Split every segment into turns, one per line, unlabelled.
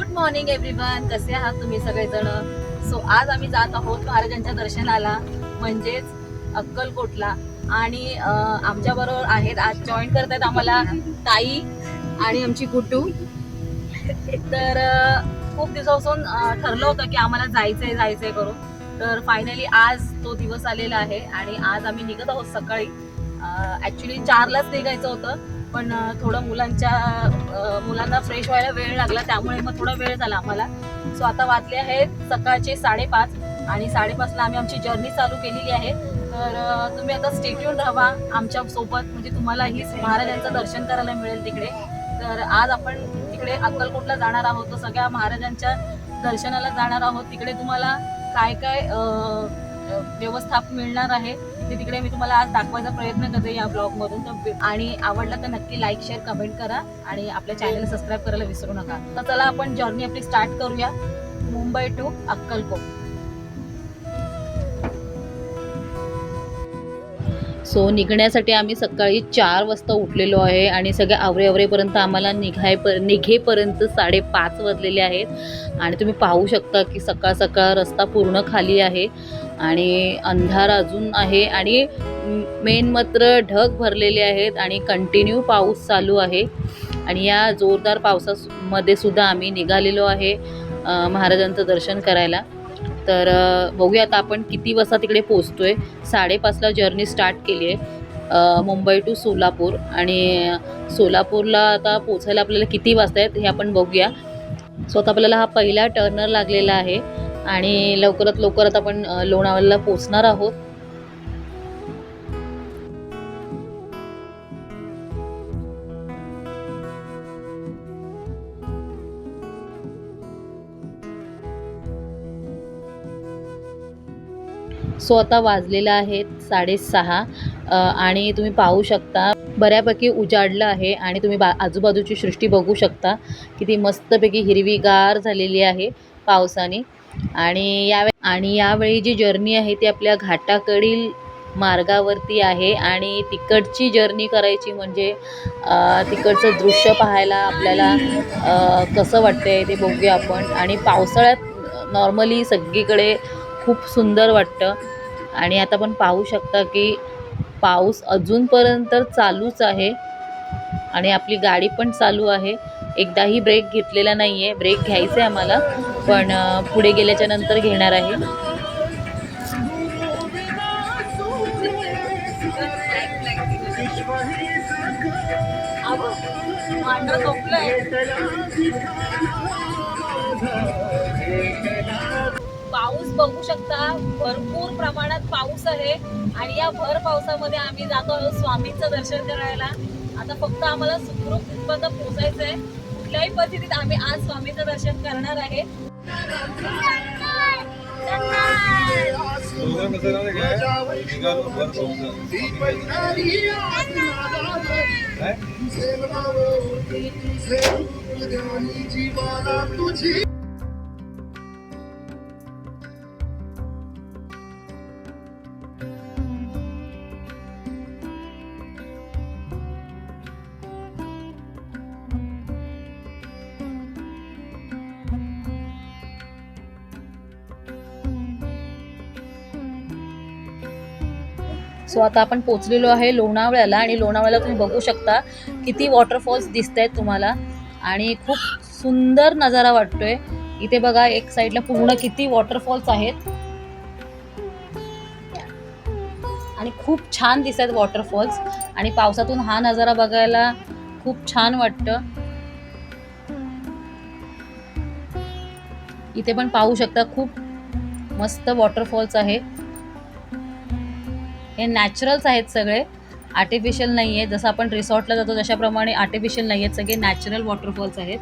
Good morning everyone कसे आहात तुम्ही सगळेजण? सो आज आम्ही जात आहोत महाराजांच्या दर्शनाला म्हणजेच अक्कलकोटला. आणि आमच्या बरोबर आहेत आज जॉईन करत आहेत आम्हाला ताई आणि आमची गुड्डू. तर खूप दिवसापासून ठरलं होतं की आम्हाला जायचंय जायचंय करून. तर फायनली आज तो दिवस आलेला आहे आणि आज आम्ही निघत आहोत सकाळी. ऍक्च्युली चारलाच निघायचं होतं. पण थोडं मुलांच्या मुलांना फ्रेश व्हायला वेळ लागला त्यामुळे मग थोडा वेळ झाला आम्हाला. सो आता वाजले आहेत सकाळचे साडेपाच आणि साडेपाचला आम्ही आमची जर्नी चालू केलेली आहे. तर तुम्ही आता स्टेट्यून राहा आमच्यासोबत म्हणजे तुम्हालाही महाराजांचं दर्शन करायला मिळेल तिकडे. तर आज आपण तिकडे अक्कलकोटला जाणार आहोत तर सगळ्या महाराजांच्या दर्शनाला जाणार आहोत. तिकडे तुम्हाला काय काय व्यवस्था मिळणार आहे ते तिकडे मी तुम्हाला आज दाखवायचा प्रयत्न करते या ब्लॉगमधून आणि आवडलं तर नक्की लाईक शेअर कमेंट करा आणि आपल्या चॅनल सबस्क्राईब करायला विसरू नका. तर चला आपण जर्नी आपली स्टार्ट करूया. मुंबई टू अक्कलकोट. सो निघण्यासाठी आम्ही सकाळी चार वाजता उठलेलो आहे आणि सगळे आवरे आवरेपर्यंत आम्हाला निघाय पर निघेपर्यंत साडेपाच वाजलेले आहेत. आणि तुम्ही पाहू शकता की सकाळ सकाळ रस्ता पूर्ण खाली आहे आणि अंधार अजून आहे आणि मेन मात्र ढग भरलेले आहेत आणि कंटिन्यू पाऊस चालू आहे. आणि या जोरदार पावसामध्ये सुद्धा आम्ही निघालेलो आहे महाराजांचं दर्शन करायला. तर बघूया आता आपण किती वाजता तिकडे पोचतोय साडेपाचला जर्नी स्टार्ट केली आहे मुंबई टू सोलापूर. आणि सोलापूरला आता पोचायला आपल्याला किती वाजता आहेत हे आपण बघूया. सो आता आपल्याला हा पहिला टर्नर लागलेला आहे. आणि लवकरात लवकरात आपण लोणावळ्याला पोचणार आहोत. सो आता वाजलेला आहे साडेसहा आणि तुम्ही पाहू शकता बऱ्यापैकी उजाडलं आहे आणि तुम्ही बा आजूबाजूची सृष्टी बघू शकता. किती मस्तपैकी हिरवीगार झालेली आहे पावसाने. आणि यावे आणि यावेळी जी जर्नी आहे ती आपल्या घाटाकडील मार्गावरती आहे आणि तिकडची जर्नी करायची म्हणजे तिकडचं दृश्य पाहायला आपल्याला कसं वाटतंय ते बघूया आपण. आणि पावसाळ्यात नॉर्मली सगळीकडे खूप सुंदर वाटतं. आणि आता पण पाहू शकता की पाऊस अजूनपर्यंत चालूच आहे. आणि आपली गाडी पण चालू आहे. एकदाही ब्रेक घेतलेला नाही आहे ब्रेक घ्यायचा आहे आम्हाला पण पुढे गेल्याच्यानंतर घेणार आहे. पाऊस बघू शकता भरपूर प्रमाणात पाऊस आहे. आणि या भर पावसामध्ये आम्ही जातो आहोत स्वामींचं दर्शन करायला. आता फक्त आम्हाला सुखरूप तिथपर्यंत पोहोचायचं आहे कुठल्याही परिस्थितीत आम्ही आज स्वामीचं दर्शन करणार आहे.
तुझी
सो आता आपण पोचलेलो आहे लोणावळ्याला आणि लोणावळ्याला तुम्ही बघू शकता किती वॉटरफॉल्स दिसत आहेत तुम्हाला. आणि खूप सुंदर नजारा वाटतोय. इथे बघा एक साईडला पूर्ण किती वॉटरफॉल्स आहेत. आणि खूप छान दिसत आहेत वॉटरफॉल्स आणि पावसातून हा नजारा बघायला खूप छान वाटतं. इथे पण पाहू शकता खूप मस्त वॉटरफॉल्स आहे हे नॅचरल्स आहेत सगळे. आर्टिफिशियल नाही आहे जसं आपण रिसॉर्टला जातो तशाप्रमाणे आर्टिफिशियल नाही आहेत सगळे नॅचरल वॉटरफॉल्स आहेत.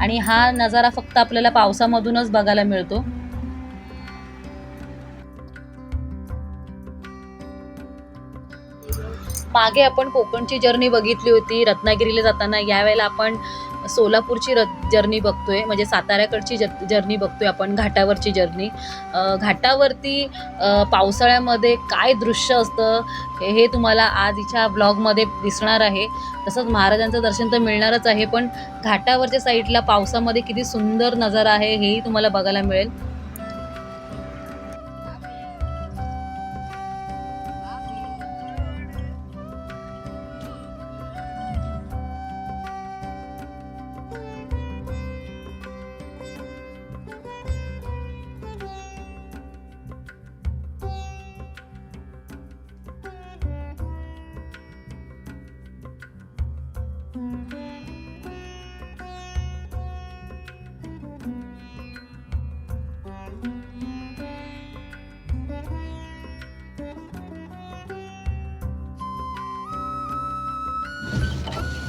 आणि हा नजारा फक्त आपल्याला पावसामधूनच बघायला मिळतो. मागे आपण कोकणची जर्नी बघितली होती. रत्नागिरीला जाताना यावेळेला आपण सोलापूरची र जर्नी बघतोय. म्हणजे साताऱ्याकडची ज जर्नी बघतोय आपण घाटावरची जर्नी. घाटावरती पावसाळ्यामध्ये काय दृश्य असतं हे हे तुम्हाला आजच्या ब्लॉगमध्ये दिसणार आहे. तसंच महाराजांचं दर्शन तर मिळणारच आहे पण घाटावरच्या साईडला पावसामध्ये किती सुंदर नजारा आहे हेही तुम्हाला बघायला मिळेल.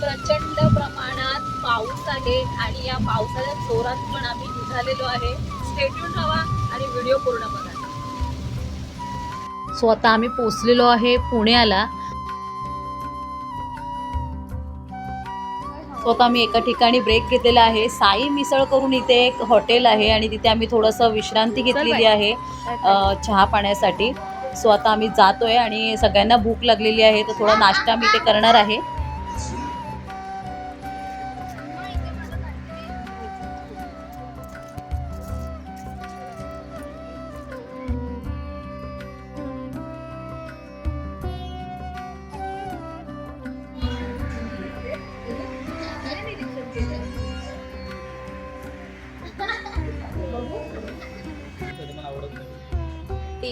प्रचंड प्रमाणात पाऊस आहे आणि या पावसाच्या जोरात पण आम्ही निघालेलो आहे. स्टेट्यून राहा आणि व्हिडिओ पूर्ण बघा. सो आता आम्ही पोचलेलो आहे पुण्याला. सो आता आम्ही एका ठिकाणी ब्रेक घेतलेला आहे. साई मिसळ करून इथे एक हॉटेल आहे आणि तिथे आम्ही थोडंसं विश्रांती घेतलेली आहे चहा पाण्यासाठी. सो आता आम्ही जातोय आणि सगळ्यांना भूक लागलेली आहे तर थोडा नाश्ता मी इथे करणार आहे.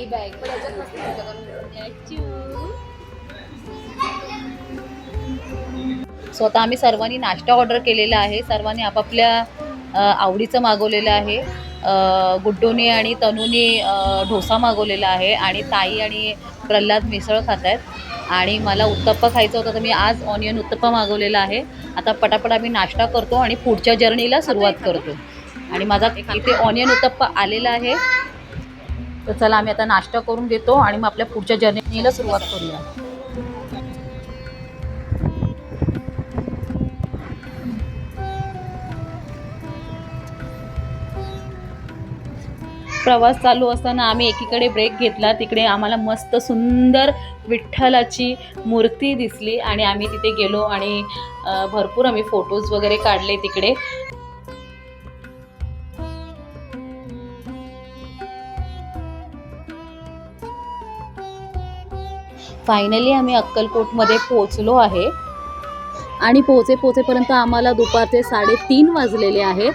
टी बॅग सो आता आम्ही सर्वांनी नाश्ता ऑर्डर केलेला आहे. सर्वांनी आपापल्या आवडीचं मागवलेलं आहे. गुड्डूने आणि तनूने ढोसा डोसा मागवलेला आहे आणि ताई आणि प्रल्हाद मिसळ खात आहेत आणि मला उत्तप्पा खायचा होता तर मी आज ऑनियन उत्तप्पा मागवलेला आहे. आता पटापट आम्ही नाश्ता करतो आणि पुढच्या जर्नीला सुरुवात करतो. आणि माझा इथे ऑनियन उत्तप्पा आलेला आहे. तर चला आम्ही आता नाश्ता करून घेतो आणि मग आपल्या पुढच्या जर्नीला सुरुवात करूया. प्रवास चालू असताना आम्ही एकीकडे ब्रेक घेतला तिकडे आम्हाला मस्त सुंदर विठ्ठलाची मूर्ती दिसली आणि आम्ही तिथे गेलो आणि भरपूर आम्ही फोटोज वगैरे काढले तिकडे. फायनली आम्ही अक्कलकोटमध्ये पोचलो आहे. आणि पोचे पोचेपर्यंत आम्हाला दुपारचे साडेतीन वाजलेले आहेत.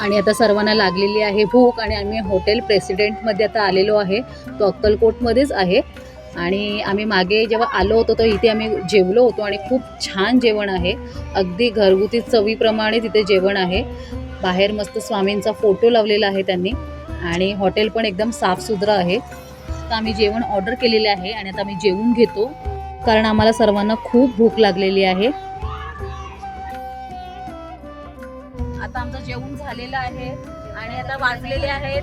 आणि आता सर्वांना लागलेली आहे भूक आणि आम्ही हॉटेल प्रेसिडेंटमध्ये आता आलेलो आहे. तो अक्कलकोटमध्येच आहे. आणि आम्ही मागे जेव्हा आलो होतो तर इथे आम्ही जेवलो होतो आणि खूप छान जेवण आहे. अगदी घरगुती चवीप्रमाणे तिथे जेवण आहे. बाहेर मस्त स्वामींचा फोटो लावलेला आहे त्यांनी. आणि हॉटेल पण एकदम साफसुथरं आहे. तर आम्ही जेवण ऑर्डर केलेले आहे आणि आता आम्ही जेवून घेतो. कारण आम्हाला सर्वांना खूप भूक लागलेली आहे. आता आमचं जेवण झालेलं आहे. आणि आता वाजलेले आहेत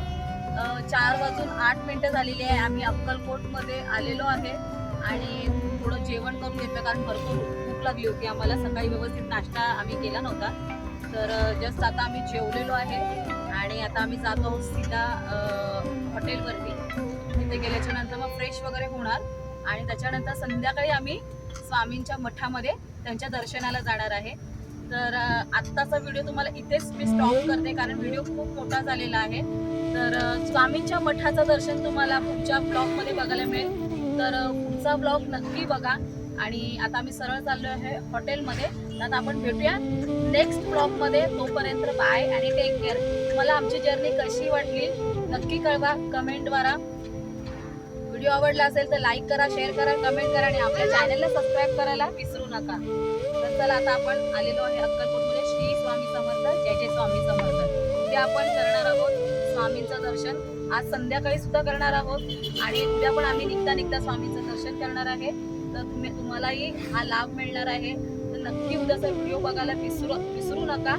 चार वाजून आठ मिनिटं झालेली आहे. आम्ही अक्कलकोटमध्ये आलेलो आहे. आणि थोडं जेवण करून घेतलं कारण भरपूर भूक लागली होती. आम्हाला सकाळी व्यवस्थित नाश्ता आम्ही केला नव्हता. तर जस्ट आता आम्ही जेवलेलो आहे आणि आता आम्ही जातो आहोत सीधा हॉटेलवरती. तिथे गेल्याच्यानंतर मग फ्रेश वगैरे होणार आणि त्याच्यानंतर संध्याकाळी आम्ही स्वामींच्या मठामध्ये त्यांच्या दर्शनाला जाणार आहे. तर आत्ताचा व्हिडिओ तुम्हाला इथेच मी स्टॉप करते कारण व्हिडिओ खूप मोठा झालेला आहे. तर स्वामींच्या मठाचं दर्शन तुम्हाला पुढच्या ब्लॉगमध्ये बघायला मिळेल. तर पुढचा ब्लॉग नक्की बघा. आणि आता आम्ही सरळ चाललो आहे हॉटेलमध्ये. तर आता आपण भेटूया नेक्स्ट ब्लॉगमध्ये तोपर्यंत बाय आणि टेक केअर मला आमची जर्नी कशी वाटली नक्की कळवा कमेंटद्वारा व्हिडिओ आवडला असेल तर लाईक करा शेअर करा कमेंट करा आणि आपल्या चॅनलला सबस्क्राईब करायला विसरू नका. तर चला आता आपण आलेलो आहे अक्कलकोटमध्ये श्री स्वामी समर्थ जय जय स्वामी समर्थ. ते आपण करणार आहोत स्वामींचं दर्शन. आज संध्याकाळी सुद्धा करणार आहोत आणि उद्या पण आम्ही निघता निघता स्वामींचं दर्शन करणार आहे. तर तुम्ही तुम्हालाही हा लाभ मिळणार आहे. तर नक्की उद्याचा व्हिडिओ बघायला विसरू विसरू नका.